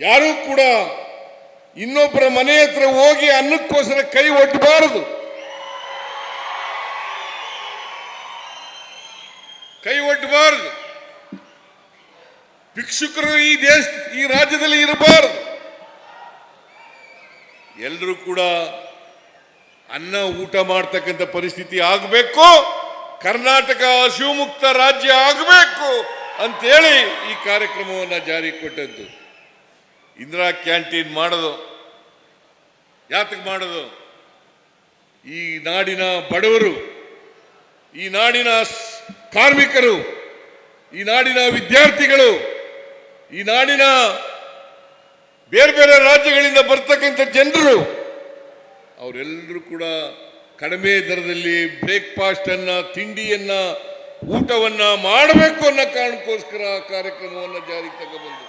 ಯಾರೂ ಕೂಡ ಇನ್ನೊಬ್ಬರ ಮನೆ ಹತ್ರ ಹೋಗಿ ಅನ್ನಕ್ಕೋಸ್ಕರ ಕೈ ಒಡ್ಡಬಾರದು ಕೈ ಒಡ್ಡಬಾರದು ಭಿಕ್ಷುಕರು ಈ ದೇಶ, ಈ ರಾಜ್ಯದಲ್ಲಿ ಇರಬಾರದು. ಎಲ್ಲರೂ ಕೂಡ ಅನ್ನ ಊಟ ಮಾಡ್ತಕ್ಕಂಥ ಪರಿಸ್ಥಿತಿ ಆಗಬೇಕು, ಕರ್ನಾಟಕ ಶಿವಮುಕ್ತ ರಾಜ್ಯ ಆಗಬೇಕು ಅಂತೇಳಿ ಈ ಕಾರ್ಯಕ್ರಮವನ್ನು ಜಾರಿ ಕೊಟ್ಟದ್ದು. ಇಂದಿರಾ ಕ್ಯಾಂಟೀನ್ ಮಾಡೋದು. ಯಾತಕ್ಕೆ ಮಾಡೋದು? ಈ ನಾಡಿನ ಬಡವರು, ಈ ನಾಡಿನ ಕಾರ್ಮಿಕರು, ಈ ನಾಡಿನ ವಿದ್ಯಾರ್ಥಿಗಳು, ಈ ನಾಡಿನ ಬೇರೆ ಬೇರೆ ರಾಜ್ಯಗಳಿಂದ ಬರ್ತಕ್ಕಂಥ ಜನರು, ಅವರೆಲ್ಲರೂ ಕೂಡ ಕಡಿಮೆ ದರದಲ್ಲಿ ಬ್ರೇಕ್ಫಾಸ್ಟ್ ಅನ್ನ ತಿಂಡಿಯನ್ನ, ಊಟವನ್ನ ಮಾಡಬೇಕು ಅನ್ನೋ ಕಾರಣಕ್ಕೋಸ್ಕರ ಕಾರ್ಯಕ್ರಮವನ್ನು ಜಾರಿಗೆ ತಗೊಬಂದು.